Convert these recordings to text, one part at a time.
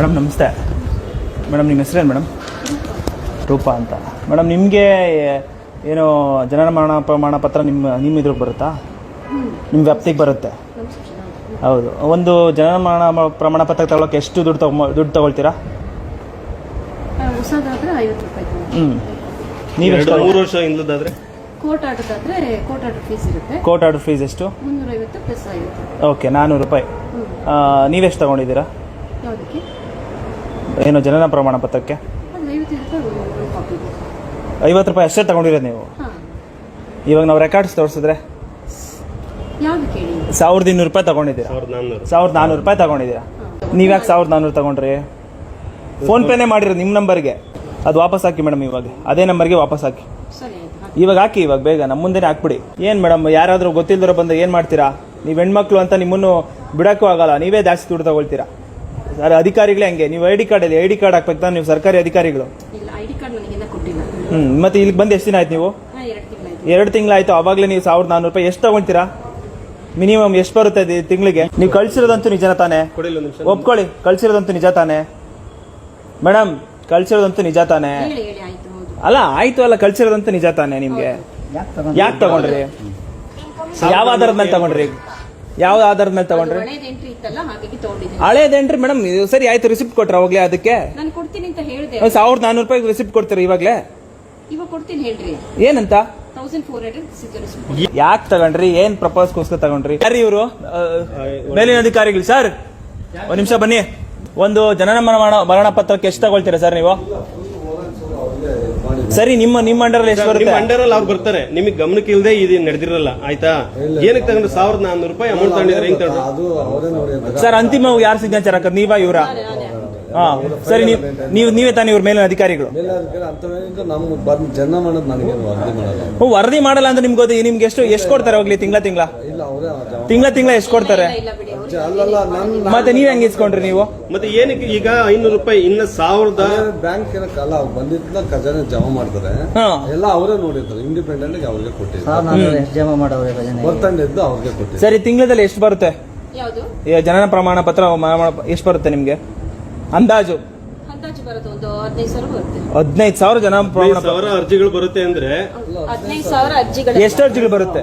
Madam ನಮಸ್ತೆ. Madam ನಿಮ್ಮ ಹೆಸರೇನು ಮೇಡಮ್? ರೂಪಾ ಅಂತ. ಮೇಡಮ್ ನಿಮಗೆ ಏನು ಜನನ ಮರಣ ಪ್ರಮಾಣ ಪತ್ರ ನಿಮ್ಮ ನಿಮ್ಮ ಇದ್ರಿಗೆ ಬರುತ್ತಾ? ನಿಮ್ಮ ವ್ಯಾಪ್ತಿಗೆ ಬರುತ್ತೆ. ಹೌದು. ಒಂದು ಜನನ ಮರಣ ಪ್ರಮಾಣ ಪತ್ರ ತಗೊಳಕ್ಕೆ ಎಷ್ಟು ದುಡ್ಡು ತಗೊ ದುಡ್ಡು ತಗೊಳ್ತೀರಾ? ಹ್ಞೂ ನೀವು ಎಷ್ಟು ಮೂರು ವರ್ಷ ಇಲ್ಲದಾದ್ರೆ ಕೋರ್ಟ್ ಆರ್ಡರ್ದಾದ್ರೆ ಕೋರ್ಟ್ ಆರ್ಡರ್ ಫೀಸ್ ಇರುತ್ತೆ. ಕೋರ್ಟ್ ಆರ್ಡರ್ ಫೀಸ್ ಎಷ್ಟು? ಮುನ್ನೂರೈವತ್ತು ಪ್ಲಸ್ ಐವತ್ತು. ಓಕೆ ನಾನ್ನೂರು ರೂಪಾಯಿ. ನೀವೆಷ್ಟು ತಗೊಂಡಿದ್ದೀರಾ? ಯಾವುದಕ್ಕೆ? ಏನು ಜನನ ಪ್ರಮಾಣ ಪತ್ರಕ್ಕೆ? ಐವತ್ತು ರೂಪಾಯಿ ಅಷ್ಟೇ ತಗೊಂಡಿರೋದು ನೀವು? ಇವಾಗ ನಾವು ರೆಕಾರ್ಡ್ಸ್ ತೋರಿಸಿದ್ರೆ? ಯಾವ್ದು ಕೇಳಿ? ಸಾವಿರದ ಇನ್ನೂರು ರೂಪಾಯಿ ತಗೊಂಡಿದ್ದೀರಾ? ಸಾವಿರದ ನಾನ್ನೂರು. ರೂಪಾಯಿ ತಗೊಂಡಿದ್ದೀರಾ? ನೀವ್ಯಾಕೆ ಸಾವಿರದ ನಾನ್ನೂರು ತಗೊಂಡ್ರಿ? ಫೋನ್ ಪೇನೇ ಮಾಡಿರೋ ನಿಮ್ಮ ನಂಬರ್ಗೆ. ಅದು ವಾಪಸ್ ಹಾಕಿ ಮೇಡಮ್ ಇವಾಗ. ಅದೇ ನಂಬರ್ಗೆ ವಾಪಸ್ ಹಾಕಿ. ಇವಾಗ ಹಾಕಿ ಇವಾಗ ಬೇಗ ನಮ್ಮ ಮುಂದೆನೇ ಹಾಕ್ಬಿಡಿ. ಏನು ಮೇಡಮ್ ಯಾರಾದರೂ ಗೊತ್ತಿಲ್ಲದರೋ ಬಂದು ಏನು ಮಾಡ್ತೀರಾ? ನೀವು ಹೆಣ್ಮಕ್ಳು ಅಂತ ನಿಮ್ಮನ್ನು ಬಿಡೋಕ್ಕೂ ಆಗಲ್ಲ ನೀವೇ ಜಾಸ್ತಿ ದುಡ್ಡು ತಗೊಳ್ತೀರಾ? ಸರ್ ಅಧಿಕಾರಿಗಳೇ ಹಂಗೆ? ನೀವು ಐ ಡಿ ಕಾರ್ಡಲ್ಲಿ ಐ ಡಿ ಕಾರ್ಡ್ ಹಾಕ್ಬೇಕು ತಾನೆ ನೀವು ಸರ್ಕಾರಿ ಅಧಿಕಾರಿಗಳು? ಇಲ್ಲ ಐ ಡಿ ಕಾರ್ಡ್ ನನಗಿನ್ನ ಕೊಟ್ಟಿಲ್ಲ. ಹ್ಞೂ ಮತ್ತೆ ಇಲ್ಲಿ ಬಂದು ಎಷ್ಟು ದಿನ ಆಯ್ತು ನೀವು? ಹಾಂ ಎರಡು ತಿಂಗಳಾಯ್ತು. ಎರಡು ತಿಂಗಳಾಯ್ತು ಅವಾಗಲೇ ನೀವು ಸಾವಿರದ ನಾನ್ನೂರು ರೂಪಾಯಿ ಎಷ್ಟು ತಗೊಂತೀರಾ ಮಿನಿಮಮ್ ಎಷ್ಟು ಬರುತ್ತೆ ಇದು ತಿಂಗಳಿಗೆ? ನೀವು ಕಳ್ಸಿರೋದಂತೂ ನಿಜ ತಾನೇ? ಕೊಡಿಲ್ಲ ಒಂದು ನಿಮಿಷ. ಒಪ್ಕೊಳ್ಳಿ ಕಳ್ಸಿರೋದಂತೂ ನಿಜ ತಾನೇ? ಮೇಡಮ್ ಕಳ್ಸಿರೋದಂತೂ ನಿಜ ತಾನೇ? ಹೇಳಿ ಹೇಳಿ ಆಯ್ತು ಹೌದು. ಅಲ್ಲ ಆಯ್ತು ಅಲ್ಲ ಕಳ್ಸಿರೋದಂತೂ ನಿಜ ತಾನೇ ನಿಮ್ಗೆ? ಯಾಕೆ ತಗೊಂಡ್ರಿ? ಯಾವ ಆಧಾರದ ಮೇಲೆ ತಗೊಂಡ್ರಿ? ಯಾವ ಆಧಾರದ ಮೇಲೆ ತಗೊಂಡ್ರಿ? ಹಳೇದ್ ಎಂಟ್ರಿ ಇತ್ತಲ್ಲ ಹಾಗಾಗಿ ತಗೊಂಡಿದ್ದೀನಿ. ಹಳೇದೇನ್ರಿ ಮೇಡಮ್ ಇದು ಸರಿ ಆಯ್ತು ರಿಸಿಪ್ಟ್ ಕೊಟ್ರ ಅವಾಗ್ಲೇ ಅದಕ್ಕೆ? ನಾನು ಕೊಡ್ತೀನಿ ಅಂತ ಹೇಳಿದೆ. ಸಾವಿರದ ನಾನೂರು ರೂಪಾಯಿ ರಿಸಿಪ್ಟ್ ಕೊಡ್ತೀರಿ ಇವಾಗ್ಲೇ? ಇವಾಗ ಕೊಡ್ತೀನಿ ಹೇಳ್ರಿ. ಏನಂತ? ತೌಸಂಡ್ ಫೋರ್ ಹಂಡ್ರೆಡ್ ಯಾಕೆ ತಗೊಂಡ್ರಿ? ಏನ್ ಪ್ರಪೋಸ್ಗೋಸ್ಕರ ತಗೊಂಡ್ರಿ? ಯಾರು ಇವರು? ಮೇಲಿನ ಅಧಿಕಾರಿಗಳು ಸರ್ ಒಂದ್ ನಿಮಿಷ ಬನ್ನಿ. ಒಂದು ಜನನ ಮರಣ ಮರಣ ಪತ್ರಕ್ಕೆ ಎಷ್ಟು ತಗೊಳ್ತೀರಾ ಸರ್ ನೀವು? ಸರಿ ನಿಮ್ಮ ನಿಮ್ಮ ಅಂಡರ್ ಎಷ್ಟು ನಿಮ್ಮ ಬರುತ್ತೆ? ಅಂಡರಲ್ಲಿ ಅವ್ರು ಬರ್ತಾರೆ. ನಿಮಗೆ ಗಮನಕ್ಕೆ ಇಲ್ಲದೆ ಇದು ನಡೆದಿರಲ್ಲ ಆಯ್ತಾ? ಏನಕ್ಕೆ ತಗೊಂಡ್ರೆ ಸಾವಿರದ ನಾನ್ನೂರು ರೂಪಾಯಿ ಅಮೌಂಟ್ ತಗೊಂಡಿದ್ರೆ ಹೆಂಗ್ ತಗೊಂಡ್ರು ಸರ್ ಅಂತಿಮ ಯಾರು ಸಿಗ್ನೇಚರ್ ಹಾಕೋದು? ನೀವಾ ಇವರ? ಹಾ ಸರಿ ನೀವು ನೀವು ತಾನೇ ಇವ್ರ ಮೇಲಿನ ಅಧಿಕಾರಿಗಳು? ವರದಿ ಮಾಡಲ್ಲ. ಹ್ಞೂ, ವರದಿ ಮಾಡಲ್ಲ ಅಂದ್ರೆ ನಿಮ್ಗೆ ಗೊತ್ತಿ ನಿಮ್ಗೆ ಎಷ್ಟು ಎಷ್ಟು ಕೊಡ್ತಾರೆ ಹೋಗ್ಲಿ ತಿಂಗಳ ತಿಂಗಳ? ಇಲ್ಲ ಅವರೇ ಜವಾಬ್ದಾರಿ. ತಿಂಗಳ ತಿಂಗಳ ಎಷ್ಟು ಕೊಡ್ತಾರೆ? ಅಲ್ಲಲ್ಲ ನನ್ನ ಮತ್ತೆ ನೀವ್ ಹೆಂಗ್ ಇಸ್ಕೊಂಡ್ರಿ ನೀವು? ಮತ್ತೆ ಏನಕ್ಕೆ ಈಗ ಐನೂರು ರೂಪಾಯಿ ಇನ್ನ ಸಾವಿರದ ಬ್ಯಾಂಕ್ ಅಲ್ಲ ಅವ್ರು ಬಂದಿದ್ದನ್ನ ಖಜಾನೆ ಜಮಾ ಮಾಡ್ತಾರೆ. ಹಾ. ಎಲ್ಲ ಅವರೇ ನೋಡಿರ್ತಾರೆ ಇಂಡಿಪೆಂಡೆಂಟ್ ಆಗಿ ಅವ್ರಿಗೆ ಕೊಟ್ಟಿದ್ದಾರೆ ನಾನು ಎಷ್ಟು ಜಮಾ ಮಾಡೋವ್ರೆ ಭಜನೆ ಬರ್ತಂಡಿದ್ದು ಅವ್ರಿಗೆ ಕೊಟ್ಟಿದ್ದಾರೆ ಸರಿ ತಿಂಗಳಲ್ಲಿ ಎಷ್ಟು ಬರುತ್ತೆ? ಯಾವುದು? ಈ ಜನನ ಪ್ರಮಾಣ ಪತ್ರ ಎಷ್ಟು ಬರುತ್ತೆ ನಿಮ್ಗೆ? ಅಂದಾಜು? ಅಂದಾಜು ಬರೋದು ಒಂದು ಹದಿನೈದು ಸಾವಿರ ಬರುತ್ತೆ. ಹದಿನೈದು ಸಾವಿರ ಜನ ಪ್ರಮಾಣ ಸಾವಿರ ಅರ್ಜಿಗಳು ಬರುತ್ತೆ ಅಂದ್ರೆ ಹದಿನೈದು ಸಾವಿರ ಅರ್ಜಿಗಳು. ಎಷ್ಟು ಅರ್ಜಿಗಳು ಬರುತ್ತೆ?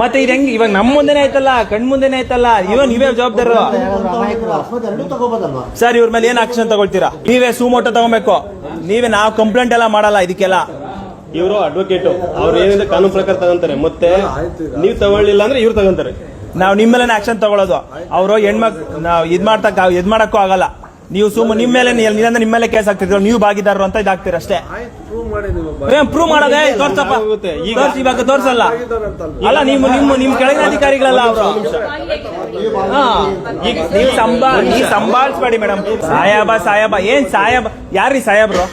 ಮತ್ತೆ ಇದು ಹೆಂಗ್ ಇವಾಗ ನಮ್ಮ ಮುಂದೆನೆ ಆಯ್ತಲ್ಲ ಕಣ್ ಮುಂದೆನೆ ಐತಲ್ಲ ಇವನ್ ನೀವೇ ಜವಾಬ್ದಾರರು. ಸರ್ ಇವ್ರ ಮೇಲೆ ಏನ್ ಆಕ್ಷನ್ ತಗೊಳ್ತೀರಾ? ನೀವೇ ಸುಮೋಟೋ ತಗೊಬೇಕು. ನೀವೇ ನಾವು ಕಂಪ್ಲೇಂಟ್ ಎಲ್ಲ ಮಾಡಲ್ಲ ಇದಕ್ಕೆಲ್ಲ. ಇವರು ಅಡ್ವೊಕೇಟ್ ಅವ್ರು ಏನಿದೆ ಕಾನೂನು ಪ್ರಕಾರ ತಗೊಂತಾರೆ. ಮತ್ತೆ ನೀವು ತಗೊಳ್ಳಿಲ್ಲ ಅಂದ್ರೆ ಇವ್ರು ತಗೊಂತಾರೆ. ನಾವು ನಿಮ್ಮೇಲೆ ಆಕ್ಷನ್ ತಗೊಳ್ಳೋದು ಅವರು ಹೆಣ್ಮಕ್ ನಾವು ಇದ್ ಮಾಡ್ತಕ್ಕ ಇದ್ ಮಾಡಕ್ಕೂ ಆಗಲ್ಲ. ನೀವು ಸುಮ್ಮನೆ ನಿಮ್ಮ ಮೇಲೆ ನಿಲ್ಲಂದ್ರೆ ನಿಮ್ಮ ಮೇಲೆ ಕೇಸ್ ಆಗ್ತಿದ್ರು ನೀವು ಭಾಗಿದಾರರು ಅಂತ ಇದಾಗ್ತೀರ ಅಷ್ಟೇ. ಪ್ರೂವ್ ಪ್ರೂವ್ ಮಾಡೋದೇ. ತೋರ್ಸಪ್ಪ. ಈಗ- ತೋರ್ಸಿ, ಇವಾಗ ತೋರ್ಸಲ್ಲ. ಅಲ್ಲ ನಿಮ್ಮ ನಿಮ್ಮ ನಿಮ್ ಕೆಳಗಿನ ಅಧಿಕಾರಿಗಳಲ್ಲ ಅವರು. ಈಗ ನೀವು ಸಂಬಾ ನೀವು ಸಂಭಾಳಿಸ್ಬೇಡಿ ಮೇಡಮ್. ಸಾಯಬ ಸಾಯಬ. ಏನ್ ಸಾಯಬ? ಯಾರ್ರೀ ಸಾಯಬ್ರು?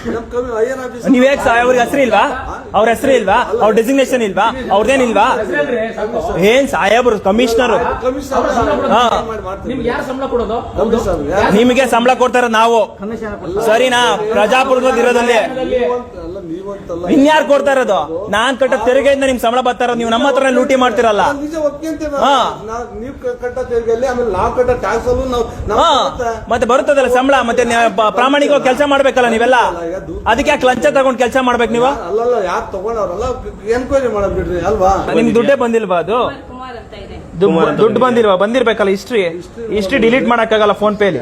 ನೀವೇ ಹೇಗ್ ಅವ್ರಿಗೆ ಹೆಸರು ಇಲ್ವಾ? ಅವ್ರ ಹೆಸರು ಇಲ್ವಾ? ಅವ್ರ ಡೆಸಿಗ್ನೇಷನ್ ಇಲ್ವಾ? ಅವ್ರದೇನಿಲ್ವಾ ಏನ್ ಸಾಹೇಬ್ರು ಕಮಿಷನರ್. ನಿಮ್ಗೆ ಸಂಬಳ ಕೊಡೋದು? ನಿಮಗೆ ಸಂಬಳ ಕೊಡ್ತಾರ ನಾವು. ಸರಿನಾ? ನೀವಂತಲ್ಲ ಇನ್ಯಾರು ಕೊಡ್ತಾ ಇರೋದು? ನಾನ್ ಕಟ್ಟ ತೆರಿಗೆಯಿಂದ ನಿಮ್ ಸಂಬಳ ಬರ್ತಾರ ನೀವು ನಮ್ಮ ಹತ್ರ ಲೂಟಿ ಮಾಡ್ತಿರಲ್ಲ. ನಾನ್ ನಿಜ ಒಪ್ಕೊಂತೀನಿ ಹಾ. ನಾವು ನೀವು ಕಟ್ಟ ತೆರಿಗೆಯಲ್ಲಿ ಆಮೇಲೆ ನಾವು ಕಟ್ಟ ಟ್ಯಾಕ್ಸ್ ಅಲ್ಲೂ ನಾವು ನಾವು ಹಾ. ಮತ್ತೆ ಮತ್ತೆ ಬರುತ್ತದಲ್ಲ ಸಂಬಳ? ಮತ್ತೆ ನೀವು ಪ- ಪ್ರಾಮಾಣಿಕವಾಗಿ ಕೆಲಸ ಮಾಡ್ಬೇಕಲ್ಲ ನೀವೆಲ್ಲ? ಅದಕ್ಕೆ ಯಾಕೆ ಲಂಚ ತಗೊಂಡ್ ಕೆಲಸ ಮಾಡ್ಬೇಕು ನೀವು? ಅಲ್ಲಲ್ಲ ಯಾರು ತಗೊಂಡವ್ರಲ್ಲ ಎನ್ಕ್ವೈರಿ ಮಾಡಕ್ ಬಿಡ್ರಿ ಅಲ್ವಾ? ನಿಮ್ಗೆ ದುಡ್ಡೇ ಬಂದಿಲ್ವಾ ಅದು? ಕುಮಾರ್ ಕುಮಾರ್ ಅಂತ ಇದೆ. ದುಡ್ಡು ದುಡ್ಡು ಬಂದಿಲ್ವಾ? ಬಂದಿರ್ಬೇಕಲ್ಲ ಹಿಸ್ಟ್ರಿ ಹಿಸ್ಟ್ರಿ ಡಿಲೀಟ್ ಮಾಡಕ್ಕಾಗಲ್ಲ ಫೋನ್ ಪೇಲಿ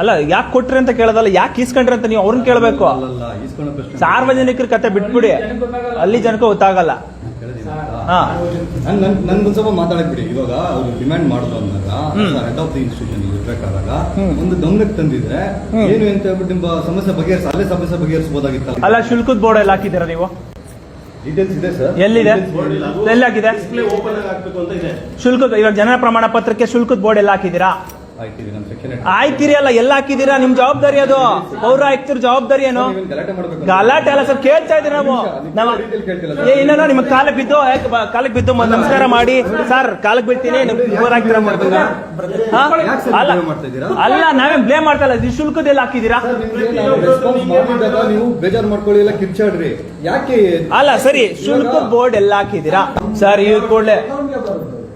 ಅಲ್ಲ ಯಾಕೆ ಕೊಟ್ರಿ ಅಂತ ಕೇಳೋದಲ್ಲ ಯಾಕೆ ಈಸ್ಕೊಂಡ್ರಿ ಅಂತ ನೀವು ಅವ್ರನ್ನ ಕೇಳಬೇಕು? ಸಾರ್ವಜನಿಕರ ಕತೆ ಬಿಟ್ಬಿಡಿ. ಅಲ್ಲಿ. ಜನಕ್ಕೆ ಗೊತ್ತಾಗಲ್ಲ. ಹಾ. ನನ್ ನನ್ ನನ್ಗೊಂದ್ ಸ್ವಲ್ಪ ಮಾತಾಡಕ್ ಬಿಡಿ. ಇವಾಗ ಅವ್ರು ಡಿಮ್ಯಾಂಡ್ ಮಾಡುದು ಅಂದಾಗ ಹೆಡ್ ಆಫ್ ದಿ ಇನ್ಸ್ಟಿಟ್ಯೂಷನ್ ಇರ್ಬೇಕಾದಾಗ ಒಂದು ಗಮನಕ್ಕೆ ತಂದಿದ್ರೆ ಏನು ಅಂತ ಹೇಳ್ಬಿಟ್ಟು ನಿಮ್ಮ ಸಮಸ್ಯೆ ಬಗೆಹರಿಸ ಅಲ್ಲೇ ಸಮಸ್ಯೆ ಬಗೆಹರಿಸಬಹುದಾಗಿತ್ತಲ್ಲ? ಅಲ್ಲ ಶುಲ್ಕದ ಬೋರ್ಡ್ ಎಲ್ಲ ಹಾಕಿದ್ದೀರಾ ನೀವು? ಡೀಟೇಲ್ಸ್ ಇದೆ ಸರ್. ಎಲ್ಲಿದೆ? ಎಲ್ಲಿ ಹಾಕಿದೆ ಶುಲ್ಕ ಆಗ್ಬೇಕು ಅಂತ ಇದೆ. ಶುಲ್ಕದ ಇವಾಗ ಜನರ ಪ್ರಮಾಣ ಪತ್ರಕ್ಕೆ ಶುಲ್ಕದ ಬೋರ್ಡ್ ಎಲ್ಲ ಹಾಕಿದ್ದೀರಾ? ಆಯ್ತಿರಿ ಅಲ್ಲ ಎಲ್ಲ ಹಾಕಿದೀರಾ? ನಿಮ್ ಜವಾಬ್ದಾರಿ ಅದು. ಪೌರ ಆಯ್ತಿರ್ ಜವಾಬ್ದಾರಿ ಏನು? ಗಲಾಟೆ ಅಲ್ಲ ಸರ್ ಕೇಳ್ತಾ ಇದ್ದೀವಿ ನಾವು? ನಮ್ಮ ಏ ಇಲ್ಲ ಕಾಲ ಕಾಲಕ್ಕೆ ಬಿದ್ದು ಕಾಲಕ್ಕೆ ಬಿದ್ದು ನಮಸ್ಕಾರ ಮಾಡಿ. ಸರ್ ಕಾಲಕ್ಕೆ ಬಿಡ್ತೀನಿ? ಅಲ್ಲ ಅಲ್ಲ ನಾವೇ ಬ್ಲೇಮ್ ಮಾಡ್ತಾ ಇಲ್ಲ ಶುಲ್ಕದಲ್ಲಿ ಹಾಕಿದ್ದೀರಾ ನೀವು ಬೇಜಾರು ಮಾಡ್ಕೊಳ್ಳಿ ಎಲ್ಲ ಕಿರ್ಚಾಡ್ರಿ. ಯಾಕೆ ಅಲ್ಲ ಸರಿ ಶುಲ್ಕ ಬೋರ್ಡ್ ಎಲ್ಲ ಹಾಕಿದೀರಾ? ಸರ್ ಈ ಕೂಡಲೇ